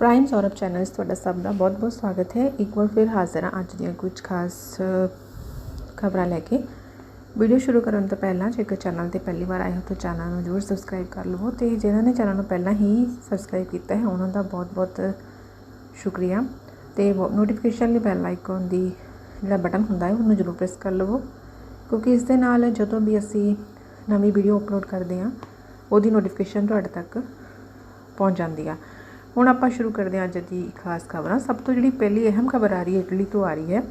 Prime Saurabh channel channels ਤੁਹਾਡਾ ਸਭ ਦਾ ਬਹੁਤ-ਬਹੁਤ ਸਵਾਗਤ ਹੈ। ਇੱਕ ਵਾਰ ਫਿਰ ਹਾਜ਼ਰ ਹਾਂ ਅੱਜ ਦੀਆਂ ਕੁਝ ਖਾਸ ਖਬਰਾਂ ਲੈ ਕੇ। ਵੀਡੀਓ ਸ਼ੁਰੂ ਕਰਨ ਤੋਂ ਪਹਿਲਾਂ ਜੇਕਰ ਚੈਨਲ ਤੇ ਪਹਿਲੀ ਵਾਰ ਆਏ ਹੋ ਤਾਂ ਚੈਨਲ ਨੂੰ ਜ਼ਰੂਰ ਸਬਸਕ੍ਰਾਈਬ ਕਰ ਲਵੋ ਤੇ ਜਿਨ੍ਹਾਂ ਨੇ ਚੈਨਲ ਨੂੰ ਪਹਿਲਾਂ ਹੀ ਸਬਸਕ੍ਰਾਈਬ ਕੀਤਾ ਹੈ, ਉਹਨਾਂ ਦਾ ਬਹੁਤ-ਬਹੁਤ ਸ਼ੁਕਰੀਆ। ਤੇ ਨੋਟੀਫਿਕੇਸ਼ਨ ਲਈ ਬੈਲ ਆਈਕਨ ਦੀ ਜਿਹੜਾ ਬਟਨ ਹੁੰਦਾ ਹੈ, ਉਹਨੂੰ ਜ਼ਰੂਰ ਪ੍ਰੈਸ ਕਰ ਲਵੋ ਕਿਉਂਕਿ ਇਸ ਦੇ ਨਾਲ ਜਦੋਂ ਵੀ ਅਸੀਂ ਨਵੀਂ ਵੀਡੀਓ ਅਪਲੋਡ ਕਰਦੇ ਹਾਂ, ਉਹਦੀ ਨੋਟੀਫਿਕੇਸ਼ਨ ਤੁਹਾਡੇ ਤੱਕ ਪਹੁੰਚ ਜਾਂਦੀ ਆ। ਹੁਣ ਆਪਾਂ ਸ਼ੁਰੂ ਕਰਦੇ ਹਾਂ ਅੱਜ ਦੀ ਖਾਸ ਖਬਰਾਂ। ਸਭ ਤੋਂ ਜਿਹੜੀ ਪਹਿਲੀ ਅਹਿਮ ਖਬਰ ਆ ਰਹੀ ਹੈ, ਇਟਲੀ ਤੋਂ ਆ ਰਹੀ ਹੈ।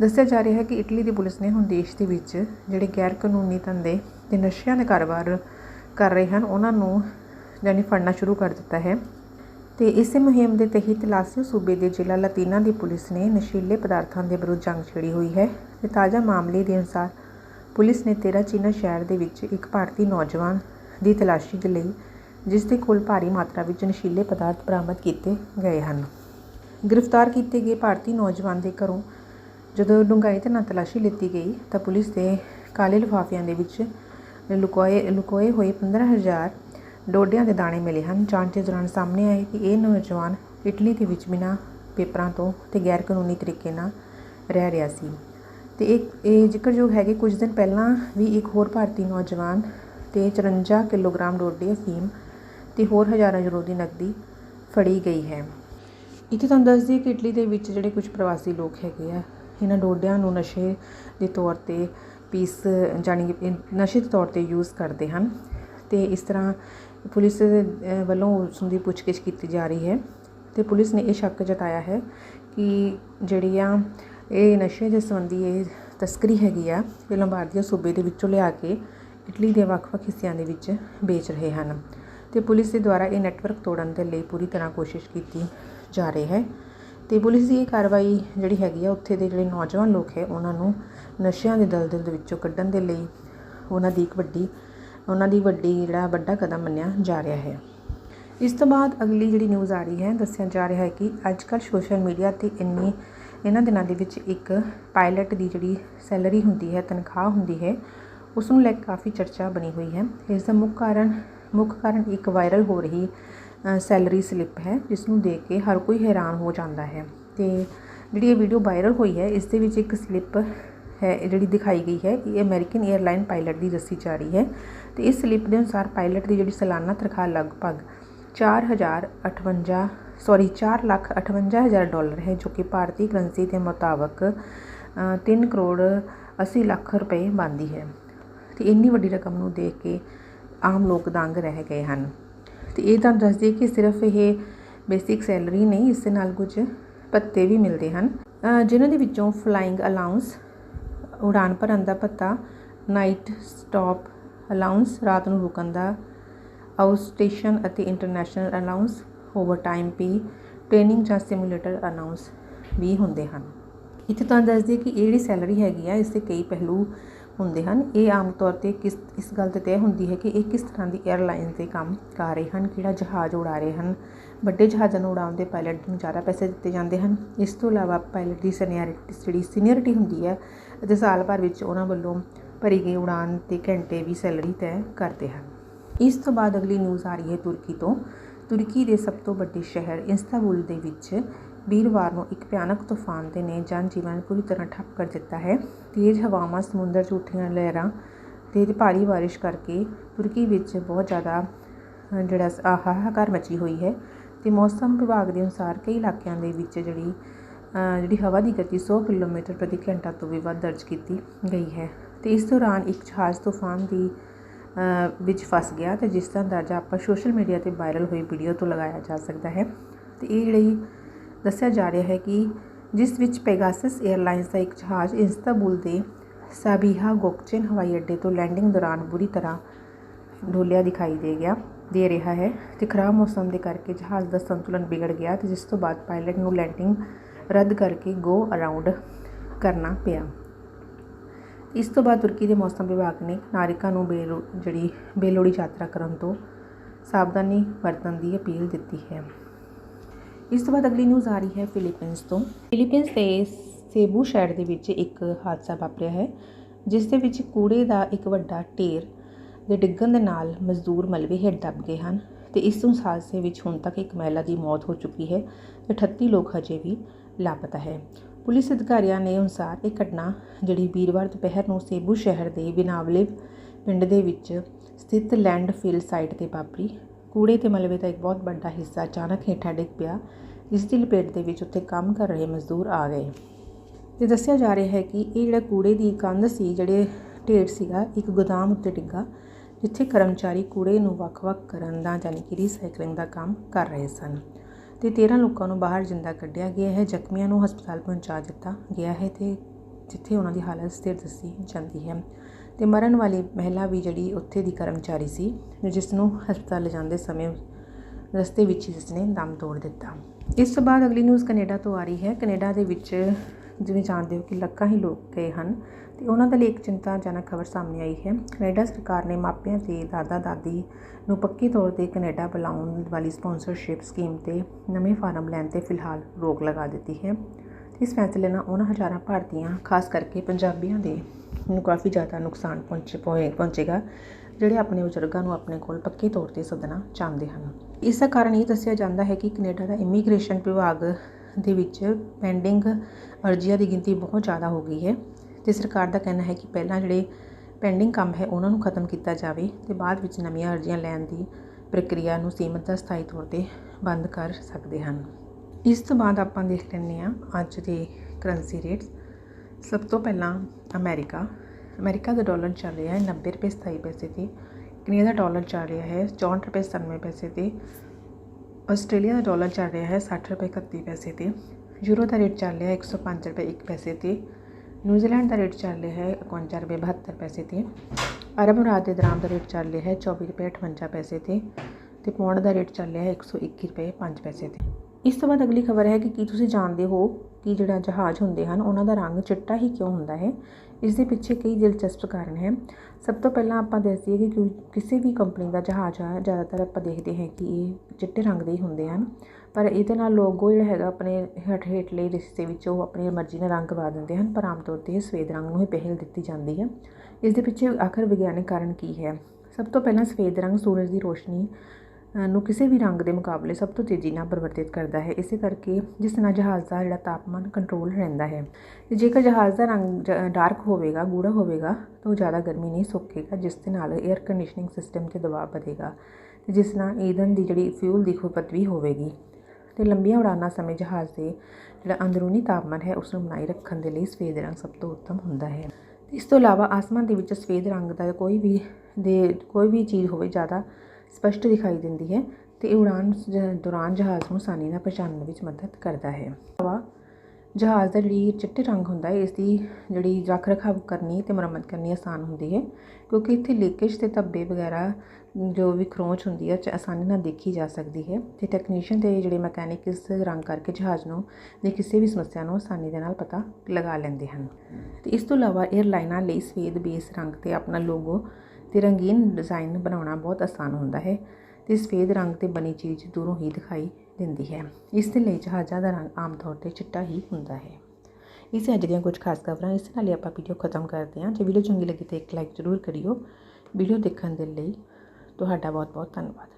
ਦੱਸਿਆ ਜਾ ਰਿਹਾ ਹੈ ਕਿ ਇਟਲੀ ਦੀ ਪੁਲਿਸ ਨੇ ਹੁਣ ਦੇਸ਼ ਦੇ ਵਿੱਚ ਜਿਹੜੇ ਗੈਰ ਕਾਨੂੰਨੀ ਧੰਦੇ ਤੇ ਨਸ਼ਿਆਂ ਦੇ ਕਾਰੋਬਾਰ ਕਰ ਰਹੇ ਹਨ, ਉਹਨਾਂ ਨੂੰ ਯਾਨੀ ਫੜਨਾ ਸ਼ੁਰੂ ਕਰ ਦਿੱਤਾ ਹੈ। ਤੇ ਇਸੇ ਮੁਹਿੰਮ ਦੇ ਤਹਿਤ ਲਾਸੀਓ ਸੂਬੇ ਦੇ ਜ਼ਿਲ੍ਹਾ ਲਤੀਨਾ ਦੀ ਪੁਲਿਸ ਨੇ ਨਸ਼ੀਲੇ ਪਦਾਰਥਾਂ ਦੇ ਵਿਰੁੱਧ ਜੰਗ ਛੇੜੀ ਹੋਈ ਹੈ ਤੇ ਤਾਜ਼ਾ ਮਾਮਲੇ ਦੇ ਅਨੁਸਾਰ ਪੁਲਿਸ ਨੇ ਤੇਰਾ ਚੀਨਾ ਸ਼ਹਿਰ ਦੇ ਵਿੱਚ ਇੱਕ ਭਾਰਤੀ ਨੌਜਵਾਨ ਦੀ ਤਲਾਸ਼ੀ ਦੇ ਲਈ ਜਿਸ ਦੇ ਕੋਲ ਭਾਰੀ ਮਾਤਰਾ ਵਿੱਚ ਨਸ਼ੀਲੇ ਪਦਾਰਥ ਬਰਾਮਦ ਕੀਤੇ ਗਏ ਹਨ। ਗ੍ਰਿਫਤਾਰ ਕੀਤੇ ਗਏ ਭਾਰਤੀ ਨੌਜਵਾਨ ਦੇ ਘਰੋਂ ਜਦੋਂ ਡੂੰਘਾਈ ਤੇ ਨਾਲ ਤਲਾਸ਼ੀ ਲਿੱਤੀ ਗਈ ਤਾਂ ਪੁਲਿਸ ਦੇ ਕਾਲੇ ਲਿਫਾਫਿਆਂ ਦੇ ਵਿੱਚ ਲੁਕੋਏ ਲੁਕੋਏ ਹੋਏ 15000 ਡੋਡਿਆਂ ਦੇ ਦਾਣੇ ਮਿਲੇ ਹਨ। ਜਾਂਚ ਦੇ ਦੌਰਾਨ ਸਾਹਮਣੇ ਆਇਆ ਕਿ ਇਹ ਨੌਜਵਾਨ ਇਟਲੀ ਦੇ ਵਿੱਚ ਬਿਨਾਂ ਪੇਪਰਾਂ ਤੋਂ ਤੇ ਗੈਰ ਕਾਨੂੰਨੀ ਤਰੀਕੇ ਨਾਲ ਰਹਿ ਰਿਹਾ ਸੀ। ਤੇ ਇਹ ਇਹ ਜ਼ਿਕਰਯੋਗ ਹੈ ਕਿ ਕੁਝ ਦਿਨ ਪਹਿਲਾਂ ਵੀ ਇੱਕ ਹੋਰ ਭਾਰਤੀ ਨੌਜਵਾਨ ਤੇ 54 ਕਿਲੋਗ੍ਰਾਮ ਡੋਡੇ ਅਫੀਮ ਤੇ ਹੋਰ ਹਜ਼ਾਰਾਂ ਯੂਰੋ ਦੀ ਨਕਦੀ ਫੜੀ ਗਈ ਹੈ। ਇੱਥੇ ਤੁਹਾਨੂੰ ਦੱਸ ਦਈਏ ਕਿ ਇਟਲੀ ਦੇ ਵਿੱਚ ਜਿਹੜੇ ਕੁਝ ਪ੍ਰਵਾਸੀ ਲੋਕ ਹੈਗੇ ਆ, ਇਹਨਾਂ ਡੋਡਿਆਂ ਨੂੰ ਨਸ਼ੇ ਦੇ ਤੌਰ ਤੇ ਪੀਸ ਜਾਨੀ ਕਿ ਨਸ਼ੇ ਦੇ ਤੌਰ ਤੇ ਯੂਜ਼ ਕਰਦੇ ਹਨ ਤੇ ਇਸ ਤਰ੍ਹਾਂ ਪੁਲਿਸ ਵੱਲੋਂ ਉਸ ਦੀ ਪੁੱਛਗਿੱਛ ਕੀਤੀ ਜਾ ਰਹੀ ਹੈ ਤੇ ਪੁਲਿਸ ਨੇ ਇਹ ਸ਼ੱਕ ਜਤਾਇਆ ਹੈ ਕਿ ਜਿਹੜੀ ਆ ਇਹ ਨਸ਼ੇ ਦੇ ਸੰਬੰਧੀ ਇਹ ਤਸਕਰੀ ਹੈਗੀ ਆ, ਇਹ ਲੰਬਾਰਦੀਆਂ ਸੂਬੇ ਦੇ ਵਿੱਚੋਂ ਲਿਆ ਕੇ ਇਟਲੀ ਦੇ ਵੱਖ-ਵੱਖ ਹਿੱਸਿਆਂ ਦੇ ਵਿੱਚ ਵੇਚ ਰਹੇ ਹਨ। ਤੇ ਪੁਲਿਸ ਦੇ ਦੁਆਰਾ ਇਹ ਨੈਟਵਰਕ ਤੋੜਨ ਦੇ ਲਈ ਪੂਰੀ ਤਰ੍ਹਾਂ ਕੋਸ਼ਿਸ਼ ਕੀਤੀ ਜਾ ਰਹੀ ਹੈ। ਤੇ ਪੁਲਿਸ ਦੀ ਇਹ ਕਾਰਵਾਈ ਜਿਹੜੀ ਹੈਗੀ ਆ, ਉੱਥੇ ਦੇ ਜਿਹੜੇ ਨੌਜਵਾਨ ਲੋਕ ਹੈ, ਉਹਨਾਂ ਨੂੰ ਨਸ਼ਿਆਂ ਦੇ ਦਲਦਲ ਦੇ ਵਿੱਚੋਂ ਕੱਢਣ ਦੇ ਲਈ ਉਹਨਾਂ ਦੀ ਇੱਕ ਵੱਡੀ, ਉਹਨਾਂ ਦੀ ਵੱਡੀ ਜਿਹੜਾ ਵੱਡਾ ਕਦਮ ਮੰਨਿਆ ਜਾ ਰਿਹਾ ਹੈ। ਇਸ ਤੋਂ ਬਾਅਦ ਅਗਲੀ ਜਿਹੜੀ ਨਿਊਜ਼ ਆ ਰਹੀ ਹੈ, ਦੱਸਿਆ ਜਾ ਰਿਹਾ ਹੈ ਕਿ ਅੱਜ ਕੱਲ੍ਹ ਸੋਸ਼ਲ ਮੀਡੀਆ ਤੇ ਇੰਨੀ, ਇਹਨਾਂ ਦਿਨਾਂ ਦੇ ਵਿੱਚ ਇੱਕ ਪਾਇਲਟ ਦੀ ਜਿਹੜੀ ਸੈਲਰੀ ਹੁੰਦੀ ਹੈ, ਤਨਖਾਹ ਹੁੰਦੀ ਹੈ ਉਸ ਨੂੰ ਲੈ ਕੇ ਕਾਫੀ ਚਰਚਾ ਬਣੀ ਹੋਈ ਹੈ। ਇਸ ਦਾ ਮੁੱਖ ਕਾਰਨ ਮੁੱਖ ਕਾਰਨ ਇੱਕ ਵਾਇਰਲ ਹੋ ਰਹੀ ਸੈਲਰੀ ਸਲਿੱਪ ਹੈ ਜਿਸ ਨੂੰ ਦੇਖ ਕੇ ਹਰ ਕੋਈ ਹੈਰਾਨ ਹੋ ਜਾਂਦਾ ਹੈ। ਤੇ ਜਿਹੜੀ ਇਹ ਵੀਡੀਓ ਵਾਇਰਲ ਹੋਈ ਹੈ, ਇਸ ਦੇ ਵਿੱਚ ਇੱਕ ਸਲਿੱਪ ਹੈ ਜਿਹੜੀ ਦਿਖਾਈ ਗਈ ਹੈ ਇਹ ਅਮਰੀਕਨ 에ਅਰਲਾਈਨ ਪਾਇਲਟ ਦੀ ਦੱਸੀ ਜਾ ਰਹੀ ਹੈ। ਤੇ ਇਸ ਸਲਿੱਪ ਦੇ ਅਨੁਸਾਰ ਪਾਇਲਟ ਦੀ ਜਿਹੜੀ ਸਾਲਾਨਾ ਤਨਖਾਹ ਲਗਭਗ 4058 ਸੌਰੀ 4 ਲੱਖ 58000 ਡਾਲਰ ਹੈ, ਜੋ ਕਿ ਭਾਰਤੀ ਕਰੰਸੀ ਦੇ ਮੁਤਾਬਕ 3 ਕਰੋੜ 80 ਲੱਖ ਰੁਪਏ ਬਣਦੀ ਹੈ। ਤੇ ਇੰਨੀ ਵੱਡੀ ਰਕਮ ਨੂੰ ਦੇਖ ਕੇ ਆਮ ਲੋਕ ਦੰਗ ਰਹਿ ਗਏ ਹਨ। ਤੇ ਇਹ ਤੁਹਾਨੂੰ ਦੱਸ ਦਈਏ ਕਿ ਸਿਰਫ ਇਹ ਬੇਸਿਕ ਸੈਲਰੀ ਨਹੀਂ, ਇਸ ਦੇ ਨਾਲ ਕੁਝ ਪੱਤੇ ਵੀ ਮਿਲਦੇ ਹਨ। ਜਿਨ੍ਹਾਂ ਦੇ ਵਿੱਚੋਂ ਫਲਾਈਂਗ ਅਲਾਉਂਸ ਉਡਾਨ ਭਰਨ ਦਾ ਪੱਤਾ ਨਾਈਟ ਸਟਾਪ ਅਲਾਉਂਸ ਰਾਤ ਨੂੰ ਰੁਕਣ ਦਾ ਆਊਟ ਸਟੇਸ਼ਨ ਅਤੇ international allowance overtime P training ਜਾਂ ਸਿਮੂਲੇਟਰ ਅਲਾਉਂਸ ਵੀ ਹੁੰਦੇ ਹਨ। ਇੱਥੇ ਤੁਹਾਨੂੰ ਦੱਸ ਦਈਏ ਕਿ ਇਹ ਜਿਹੜੀ ਸੈਲਰੀ ਹੈਗੀ ਆ, ਇਸ ਦੇ ਕਈ ਪਹਿਲੂ ਹੁੰਦੇ ਹਨ। ਇਹ ਆਮ ਤੌਰ ਤੇ ਕਿਸ, ਇਸ ਗੱਲ ਤੇ ਤੈਅ ਹੁੰਦੀ ਹੈ ਕਿ ਇਹ ਕਿਸ ਤਰ੍ਹਾਂ ਦੀ 에ਅਰਲਾਈਨਸ ਦੇ ਕੰਮ ਕਰ ਰਹੇ ਹਨ, ਕਿਹੜਾ ਜਹਾਜ਼ ਉਡਾ ਰਹੇ ਹਨ। ਵੱਡੇ ਜਹਾਜ਼ਾਂ ਨੂੰ ਉਡਾਉਣ ਦੇ ਪਾਇਲਟ ਨੂੰ ਜ਼ਿਆਦਾ ਪੈਸੇ ਦਿੱਤੇ ਜਾਂਦੇ ਹਨ। ਇਸ ਤੋਂ ਇਲਾਵਾ ਪਾਇਲਟ ਦੀ ਸੀਨੀਅਰਿਟੀ ਜਿਹੜੀ ਸੀਨੀਅਰਿਟੀ ਹੁੰਦੀ ਹੈ, ਅਤੇ ਸਾਲ ਭਰ ਵਿੱਚ ਉਹਨਾਂ ਵੱਲੋਂ ਭਰੀ ਗਈ ਉਡਾਨ ਤੇ ਘੰਟੇ ਵੀ ਸੈਲਰੀ ਤੈਅ ਕਰਦੇ ਹਨ। ਇਸ ਤੋਂ ਬਾਅਦ ਅਗਲੀ ਨਿਊਜ਼ ਆ ਰਹੀ ਹੈ ਤੁਰਕੀ ਤੋਂ। ਤੁਰਕੀ ਦੇ ਸਭ ਤੋਂ ਵੱਡੇ ਸ਼ਹਿਰ ਇਸਤਾਂਬੁਲ ਦੇ ਵਿੱਚ ਵੀਰਵਾਰ ਨੂੰ ਇੱਕ ਭਿਆਨਕ ਤੂਫਾਨ ਦੇ ਨੇ ਜਨ ਜੀਵਨ ਪੂਰੀ ਤਰ੍ਹਾਂ ਠੱਪ ਕਰ ਦਿੱਤਾ ਹੈ। ਤੇਜ਼ ਹਵਾਵਾਂ, ਸਮੁੰਦਰ 'ਚ ਉੱਠੀਆਂ ਲਹਿਰਾਂ ਤੇ ਭਾਰੀ ਬਾਰਿਸ਼ ਕਰਕੇ ਤੁਰਕੀ ਵਿੱਚ ਬਹੁਤ ਜ਼ਿਆਦਾ ਜਿਹੜਾ ਹਾਹਾਕਾਰ ਮਚੀ ਹੋਈ ਹੈ ਤੇ ਮੌਸਮ ਵਿਭਾਗ ਦੇ ਅਨੁਸਾਰ ਕਈ ਇਲਾਕਿਆਂ ਦੇ ਵਿੱਚ ਜਿਹੜੀ ਜਿਹੜੀ ਹਵਾ ਦੀ ਗਤੀ 100 ਕਿਲੋਮੀਟਰ ਪ੍ਰਤੀ ਘੰਟਾ ਤੋਂ ਵੀ ਵੱਧ ਦਰਜ ਕੀਤੀ ਗਈ ਹੈ। ਤੇ ਇਸ ਦੌਰਾਨ ਇੱਕ ਜਹਾਜ਼ ਤੂਫਾਨ ਦੀ ਵਿੱਚ ਫਸ ਗਿਆ ਤੇ ਜਿਸ ਦਾ ਅੰਦਾਜ਼ਾ ਆਪਾਂ ਸੋਸ਼ਲ ਮੀਡੀਆ ਤੇ ਵਾਇਰਲ ਹੋਈ ਵੀਡੀਓ ਤੋਂ ਲਗਾਇਆ ਜਾ ਸਕਦਾ ਹੈ। ਤੇ ਇਹ ਜਿਹੜੀ ਦੱਸਿਆ ਜਾ ਰਿਹਾ ਹੈ ਕਿ ਜਿਸ ਵਿੱਚ ਪੈਗਾਸਸ 에ਅਰਲਾਈਨਸ ਦਾ ਇੱਕ ਜਹਾਜ਼ ਇਸਤਾਂਬੁਲ ਦੇ ਸਾਬੀਹਾ ਗੋਕਚਨ ਹਵਾਈ ਅੱਡੇ ਤੋਂ ਲੈਂਡਿੰਗ ਦੌਰਾਨ ਬੁਰੀ ਤਰ੍ਹਾਂ ਡੋਲਿਆ ਦਿਖਾਈ ਦੇ ਗਿਆ, ਦੇ ਰਿਹਾ ਹੈ ਤੇ ਖਰਾਬ ਮੌਸਮ ਦੇ ਕਰਕੇ ਜਹਾਜ਼ ਦਾ ਸੰਤੁਲਨ ਵਿਗੜ ਗਿਆ ਤੇ ਜਿਸ ਤੋਂ ਬਾਅਦ ਪਾਇਲਟ ਨੂੰ ਲੈਂਡਿੰਗ ਰੱਦ ਕਰਕੇ ਗੋ ਅਰਾਊਂਡ ਕਰਨਾ ਪਿਆ। ਇਸ ਤੋਂ ਬਾਅਦ ਤੁਰਕੀ ਦੇ ਮੌਸਮ ਵਿਭਾਗ ਨੇ ਨਾਗਰਿਕਾਂ ਨੂੰ ਬੇਲੋ, ਜਿਹੜੀ ਬੇਲੋੜੀ ਯਾਤਰਾ ਕਰਨ ਤੋਂ ਸਾਵਧਾਨੀ ਵਰਤਣ ਦੀ ਅਪੀਲ ਦਿੱਤੀ ਹੈ। ਇਸ ਤੋਂ ਬਾਅਦ ਅਗਲੀ ਨਿਊਜ਼ ਆ ਰਹੀ ਹੈ ਫਿਲੀਪੀਨਸ ਤੋਂ। ਫਿਲੀਪੀਨਸ ਦੇ ਸੇਬੂ ਸ਼ਹਿਰ ਦੇ ਵਿੱਚ ਇੱਕ ਹਾਦਸਾ ਵਾਪਰਿਆ ਹੈ, ਜਿਸ ਦੇ ਵਿੱਚ ਕੂੜੇ ਦਾ ਇੱਕ ਵੱਡਾ ਢੇਰ ਦੇ ਡਿੱਗਣ ਦੇ ਨਾਲ ਮਜ਼ਦੂਰ ਮਲਬੇ ਹੇਠ ਦਬ ਗਏ ਹਨ ਤੇ ਇਸ ਨੂੰ ਹਾਦਸੇ ਵਿੱਚ ਹੁਣ ਤੱਕ ਇੱਕ ਮਹਿਲਾ ਦੀ ਮੌਤ ਹੋ ਚੁੱਕੀ ਹੈ, ਤੇ 38 ਲੋਕ ਹਜੇ ਵੀ ਲਾਪਤਾ ਹੈ। ਪੁਲਿਸ ਅਧਿਕਾਰੀਆਂ ਨੇ ਅਨੁਸਾਰ ਇਹ ਘਟਨਾ ਜਿਹੜੀ ਵੀਰਵਾਰ ਦੁਪਹਿਰ ਨੂੰ ਸੇਬੂ ਸ਼ਹਿਰ ਦੇ ਬਿਨਾਵਲੇ ਪਿੰਡ ਦੇ ਵਿੱਚ ਸਥਿਤ ਲੈਂਡਫਿਲ ਸਾਈਟ ਤੇ ਵਾਪਰੀ। ਕੂੜੇ ਤੇ ਮਲਬੇ ਦਾ ਇੱਕ ਬਹੁਤ ਵੱਡਾ ਹਿੱਸਾ ਅਚਾਨਕ ਹੇਠਾਂ ਡਿੱਗ ਪਿਆ, ਜਿਸ ਦੀ ਲਪੇਟ ਦੇ ਵਿੱਚ ਉੱਥੇ ਕੰਮ ਕਰ ਰਹੇ ਮਜ਼ਦੂਰ ਆ ਗਏ। ਤੇ ਦੱਸਿਆ ਜਾ ਰਿਹਾ ਹੈ ਕਿ ਇਹ ਜਿਹੜਾ ਕੂੜੇ ਦੀ ਕੰਧ ਸੀ, ਜਿਹੜੇ ਢੇਰ ਸੀਗਾ, ਇੱਕ ਗੋਦਾਮ ਉੱਤੇ ਡਿੱਗਾ, ਜਿੱਥੇ ਕਰਮਚਾਰੀ ਕੂੜੇ ਨੂੰ ਵੱਖ-ਵੱਖ ਕਰਨ ਦਾ ਯਾਨੀ ਕਿ ਰੀਸਾਈਕਲਿੰਗ ਦਾ ਕੰਮ ਕਰ ਰਹੇ ਸਨ। ਤੇ 13 ਲੋਕਾਂ ਨੂੰ ਬਾਹਰ ਜਿੰਦਾ ਕੱਢਿਆ ਗਿਆ ਹੈ, ਜ਼ਖਮੀਆਂ ਨੂੰ ਹਸਪਤਾਲ ਪਹੁੰਚਾ ਦਿੱਤਾ ਗਿਆ ਹੈ ਤੇ ਜਿੱਥੇ ਉਹਨਾਂ ਦੀ ਹਾਲਤ ਸਥਿਰ ਦੱਸੀ ਜਾਂਦੀ ਹੈ। ਅਤੇ ਮਰਨ ਵਾਲੀ ਮਹਿਲਾ ਵੀ ਜਿਹੜੀ ਉੱਥੇ ਦੀ ਕਰਮਚਾਰੀ ਸੀ, ਜਿਸ ਨੂੰ ਹਸਪਤਾਲ ਲਿਜਾਂਦੇ ਸਮੇਂ ਰਸਤੇ ਵਿੱਚ ਹੀ ਜਿਸਨੇ ਦਮ ਤੋੜ ਦਿੱਤਾ। ਇਸ ਤੋਂ ਬਾਅਦ ਅਗਲੀ ਨਿਊਜ਼ ਕੈਨੇਡਾ ਤੋਂ ਆ ਰਹੀ ਹੈ। ਕੈਨੇਡਾ ਦੇ ਵਿੱਚ ਜਿਵੇਂ ਜਾਣਦੇ ਹੋ ਕਿ ਲੱਖਾਂ ਹੀ ਲੋਕ ਗਏ ਹਨ ਤੇ ਉਹਨਾਂ ਦੇ ਲਈ ਇੱਕ ਚਿੰਤਾਜਨਕ ਖਬਰ ਸਾਹਮਣੇ ਆਈ ਹੈ। ਕੈਨੇਡਾ ਸਰਕਾਰ ਨੇ ਮਾਪਿਆਂ ਤੇ ਦਾਦਾ ਦਾਦੀ ਨੂੰ ਪੱਕੀ ਤੌਰ ਤੇ ਕੈਨੇਡਾ ਬੁਲਾਉਣ ਵਾਲੀ ਸਪਾਂਸਰਸ਼ਿਪ ਸਕੀਮ ਤੇ ਨਵੇਂ ਫਾਰਮ ਲੈਣ ਤੇ ਫਿਲਹਾਲ ਰੋਕ ਲਗਾ ਦਿੱਤੀ ਹੈ। ਇਸ ਫੈਸਲੇ ਨਾਲ ਉਹਨਾਂ ਹਜ਼ਾਰਾਂ ਭਾਰਤੀਆਂ, ਖਾਸ ਕਰਕੇ ਪੰਜਾਬੀਆਂ ਦੇ ਨੂੰ ਕਾਫੀ ਜ਼ਿਆਦਾ ਨੁਕਸਾਨ ਪਹੁੰਚੇ ਪਹੁੰਚੇ, ਪਹੁੰਚੇਗਾ, ਜਿਹੜੇ ਆਪਣੇ ਬਜ਼ੁਰਗਾਂ ਨੂੰ ਆਪਣੇ ਕੋਲ ਪੱਕੇ ਤੌਰ ਤੇ ਸੱਦਣਾ ਚਾਹੁੰਦੇ ਹਨ। ਇਸ ਦਾ ਕਾਰਨ ਇਹ ਦੱਸਿਆ ਜਾਂਦਾ ਹੈ ਕਿ ਕੈਨੇਡਾ ਦਾ ਇਮੀਗ੍ਰੇਸ਼ਨ ਵਿਭਾਗ ਦੇ ਵਿੱਚ ਪੈਂਡਿੰਗ ਅਰਜ਼ੀਆਂ ਦੀ ਗਿਣਤੀ ਬਹੁਤ ਜ਼ਿਆਦਾ ਹੋ ਗਈ ਹੈ ਤੇ ਸਰਕਾਰ ਦਾ ਕਹਿਣਾ ਹੈ ਕਿ ਪਹਿਲਾਂ ਜਿਹੜੇ ਪੈਂਡਿੰਗ ਕੰਮ ਹੈ ਉਹਨਾਂ ਨੂੰ ਖਤਮ ਕੀਤਾ ਜਾਵੇ ਤੇ ਬਾਅਦ ਵਿੱਚ ਨਵੀਆਂ ਅਰਜ਼ੀਆਂ ਲੈਣ ਦੀ ਪ੍ਰਕਿਰਿਆ ਨੂੰ ਸੀਮਤ ਦਾ ਸਥਾਈ ਤੌਰ ਤੇ ਬੰਦ ਕਰ ਸਕਦੇ ਹਨ। ਇਸ ਤੋਂ ਬਾਅਦ ਆਪਾਂ ਦੇਖ ਲੈਂਦੇ ਹਾਂ ਅੱਜ ਦੇ ਕਰੰਸੀ ਰੇਟਸ ਸਭ ਤੋਂ ਪਹਿਲਾਂ ਅਮਰੀਕਾ। ਅਮਰੀਕਾ ਦਾ ਡਾਲਰ ਚੱਲ ਰਿਹਾ ਹੈ 90 ਰੁਪਏ 27 ਪੈਸੇ ਤੇ। ਕੈਨੇਡਾ ਦਾ ਡਾਲਰ ਚੱਲ ਰਿਹਾ ਹੈ 64 ਰੁਪਏ 97 ਪੈਸੇ ਤੇ। ਆਸਟ੍ਰੇਲੀਆ ਦਾ ਡਾਲਰ ਚੱਲ ਰਿਹਾ ਹੈ 60 ਰੁਪਏ 31 ਪੈਸੇ ਤੇ। ਯੂਰੋ ਦਾ ਰੇਟ ਚੱਲ ਰਿਹਾ ਹੈ 105 ਰੁਪਏ 1 ਪੈਸੇ ਤੇ। ਨਿਊਜ਼ੀਲੈਂਡ ਦਾ ਰੇਟ ਚੱਲ ਰਿਹਾ ਹੈ 51 ਰੁਪਏ 72 ਪੈਸੇ ਤੇ। ਅਰਬ ਅਮਰਾਤ ਦੇ ਦਰਾਮ ਦਾ ਰੇਟ ਚੱਲ ਰਿਹਾ ਹੈ 24 ਰੁਪਏ 58 ਪੈਸੇ ਤੇ। ਤੇ ਪੌਂਡ ਦਾ ਰੇਟ ਚੱਲ ਰਿਹਾ ਹੈ 121 ਰੁਪਏ 5 ਪੈਸੇ ਤੇ। ਇਸ ਤੋਂ ਬਾਅਦ ਅਗਲੀ ਖਬਰ ਹੈ ਕਿ ਕੀ ਤੁਸੀਂ ਜਾਣਦੇ ਹੋ ਕਿ ਜਿਹੜਾ ਜਹਾਜ਼ ਹੁੰਦੇ ਹਨ, ਉਹਨਾਂ ਦਾ ਰੰਗ ਚਿੱਟਾ ਹੀ ਕਿਉਂ ਹੁੰਦਾ ਹੈ? ਇਸ ਦੇ ਪਿੱਛੇ ਕਈ ਦਿਲਚਸਪ ਕਾਰਨ ਹੈ। ਸਭ ਤੋਂ ਪਹਿਲਾਂ ਆਪਾਂ ਦੱਸਦੀਏ ਕਿ ਕਿਉਂ- ਕਿਸੇ ਵੀ ਕੰਪਨੀ ਦਾ ਜਹਾਜ਼ ਆ, ਜ਼ਿਆਦਾਤਰ ਆਪਾਂ ਦੇਖਦੇ ਹਾਂ ਕਿ ਇਹ ਚਿੱਟੇ ਰੰਗ ਦੇ ਹੀ ਹੁੰਦੇ ਹਨ। ਪਰ ਇਹਦੇ ਨਾਲ ਲੋਗੋ ਜਿਹੜਾ ਹੈਗਾ ਆਪਣੇ ਹੇਠ ਹੇਠਲੇ ਰਿਸ਼ਤੇ ਵਿੱਚ ਉਹ ਆਪਣੀ ਮਰਜ਼ੀ ਨਾਲ ਰੰਗ ਕਰਵਾ ਦਿੰਦੇ ਹਨ, ਪਰ ਆਮ ਤੌਰ ਤੇ ਇਹ ਸਫੇਦ ਰੰਗ ਨੂੰ ਹੀ ਪਹਿਲ ਦਿੱਤੀ ਜਾਂਦੀ ਹੈ। ਇਸ ਦੇ ਪਿੱਛੇ ਆਖਰ ਵਿਗਿਆਨਕ ਕਾਰਨ ਕੀ ਹੈ? ਸਭ ਤੋਂ ਪਹਿਲਾਂ ਸਫੇਦ ਰੰਗ ਸੂਰਜ ਦੀ ਰੋਸ਼ਨੀ ਨੂੰ ਕਿਸੇ ਵੀ ਰੰਗ ਦੇ ਮੁਕਾਬਲੇ ਸਭ ਤੋਂ ਤੇਜ਼ੀ ਨਾਲ ਪਰਿਵਰਤਿਤ ਕਰਦਾ ਹੈ। ਇਸੇ ਕਰਕੇ ਜਿਸ ਨਾਲ ਜਹਾਜ਼ ਦਾ ਜਿਹੜਾ ਤਾਪਮਾਨ ਕੰਟਰੋਲ ਰਹਿੰਦਾ ਹੈ, ਤੇ ਜੇਕਰ ਜਹਾਜ਼ ਦਾ ਰੰਗ ਡਾਰਕ ਹੋਵੇਗਾ, ਗੂੜਾ ਹੋਵੇਗਾ, ਤਾਂ ਉਹ ਜ਼ਿਆਦਾ ਗਰਮੀ ਨਹੀਂ ਸੋਕੇਗਾ, ਜਿਸ ਦੇ ਨਾਲ 에ਅਰ ਕੰਡੀਸ਼ਨਿੰਗ ਸਿਸਟਮ ਤੇ ਦਬਾਅ ਵਧੇਗਾ, ਤੇ ਜਿਸ ਨਾਲ ਈਂਧਨ ਦੀ ਜਿਹੜੀ ਫਿਊਲ ਦੀ ਖਪਤ ਵੀ ਹੋਵੇਗੀ। ਤੇ ਲੰਬੀਆਂ ਉਡਾਨਾਂ ਸਮੇਂ ਜਹਾਜ਼ ਦੇ ਜਿਹੜਾ ਅੰਦਰੂਨੀ ਤਾਪਮਾਨ ਹੈ, ਉਸ ਨੂੰ ਬਣਾਈ ਰੱਖਣ ਦੇ ਲਈ ਸਫੇਦ ਰੰਗ ਸਭ ਤੋਂ ਉੱਤਮ ਹੁੰਦਾ ਹੈ। ਇਸ ਤੋਂ ਇਲਾਵਾ ਆਸਮਾਨ ਦੇ ਵਿੱਚ ਸਫੇਦ ਰੰਗ ਦਾ ਕੋਈ ਵੀ ਦੇ, ਕੋਈ ਵੀ ਚੀਜ਼ ਹੋਵੇ ਜ਼ਿਆਦਾ ਸਪਸ਼ਟ ਦਿਖਾਈ ਦਿੰਦੀ ਹੈ ਤੇ ਇਹ ਉਡਾਨ ਜ- ਦੌਰਾਨ ਜਹਾਜ਼ ਨੂੰ ਆਸਾਨੀ ਨਾਲ ਪਛਾਣਨ ਵਿੱਚ ਮਦਦ ਕਰਦਾ ਹੈ। ਹਵਾ ਜਹਾਜ਼ ਦਾ ਜਿਹੜੀ ਚਿੱਟੇ ਰੰਗ ਹੁੰਦਾ ਹੈ ਇਸ ਦੀ ਜਿਹੜੀ ਰੱਖ ਰਖਾਵ ਕਰਨੀ ਤੇ ਮੁਰੰਮਤ ਕਰਨੀ ਆਸਾਨ ਹੁੰਦੀ ਹੈ, ਕਿਉਂਕਿ ਇੱਥੇ ਲੀਕੇਜ ਤੇ ਧੱਬੇ ਵਗੈਰਾ ਜੋ ਵੀ ਖਰੋਚ ਹੁੰਦੀ ਹੈ ਆਸਾਨੀ ਨਾਲ ਦੇਖੀ ਜਾ ਸਕਦੀ ਹੈ ਤੇ ਟੈਕਨੀਸ਼ੀਅਨ ਤੇ ਜਿਹੜੇ ਮਕੈਨਿਕ ਇਸ ਰੰਗ ਕਰਕੇ ਜਹਾਜ਼ ਨੂੰ ਦੇ ਕਿਸੇ ਵੀ ਸਮੱਸਿਆ ਨੂੰ ਆਸਾਨੀ ਦੇ ਨਾਲ ਪਤਾ ਲਗਾ ਲੈਂਦੇ ਹਨ। ਤੇ ਇਸ ਤੋਂ ਇਲਾਵਾ 에ਅਰਲਾਈਨਾਂ ਲਈ ਸਫੇਦ ਬੇਸ ਰੰਗ ਤੇ ਆਪਣਾ ਲੋਗੋ ਤੇ ਰੰਗੀਨ ਡਿਜ਼ਾਈਨ ਬਣਾਉਣਾ ਬਹੁਤ ਆਸਾਨ ਹੁੰਦਾ ਹੈ ਤੇ ਸਫੇਦ ਰੰਗ ਤੇ ਬਣੀ ਚੀਜ਼ ਦੂਰੋਂ ਹੀ ਦਿਖਾਈ ਦਿੰਦੀ ਹੈ। ਇਸ ਦੇ ਲਈ ਜਹਾਜ਼ਾਂ ਦਾ ਰੰਗ ਆਮ ਤੌਰ ਤੇ ਚਿੱਟਾ ਹੀ ਹੁੰਦਾ ਹੈ। ਇਸ ਅੱਜ ਦੀਆਂ ਕੁਝ ਖਾਸ ਖਬਰਾਂ, ਇਸ ਨਾਲ ਹੀ ਆਪਾਂ ਵੀਡੀਓ ਖਤਮ ਕਰਦੇ ਹਾਂ। ਜੇ ਵੀਡੀਓ ਚੰਗੀ ਲੱਗੀ ਤਾਂ ਇੱਕ ਲਾਈਕ ਜ਼ਰੂਰ ਕਰਿਓ। ਵੀਡੀਓ ਦੇਖਣ ਦੇ ਲਈ ਤੁਹਾਡਾ ਬਹੁਤ ਬਹੁਤ ਧੰਨਵਾਦ।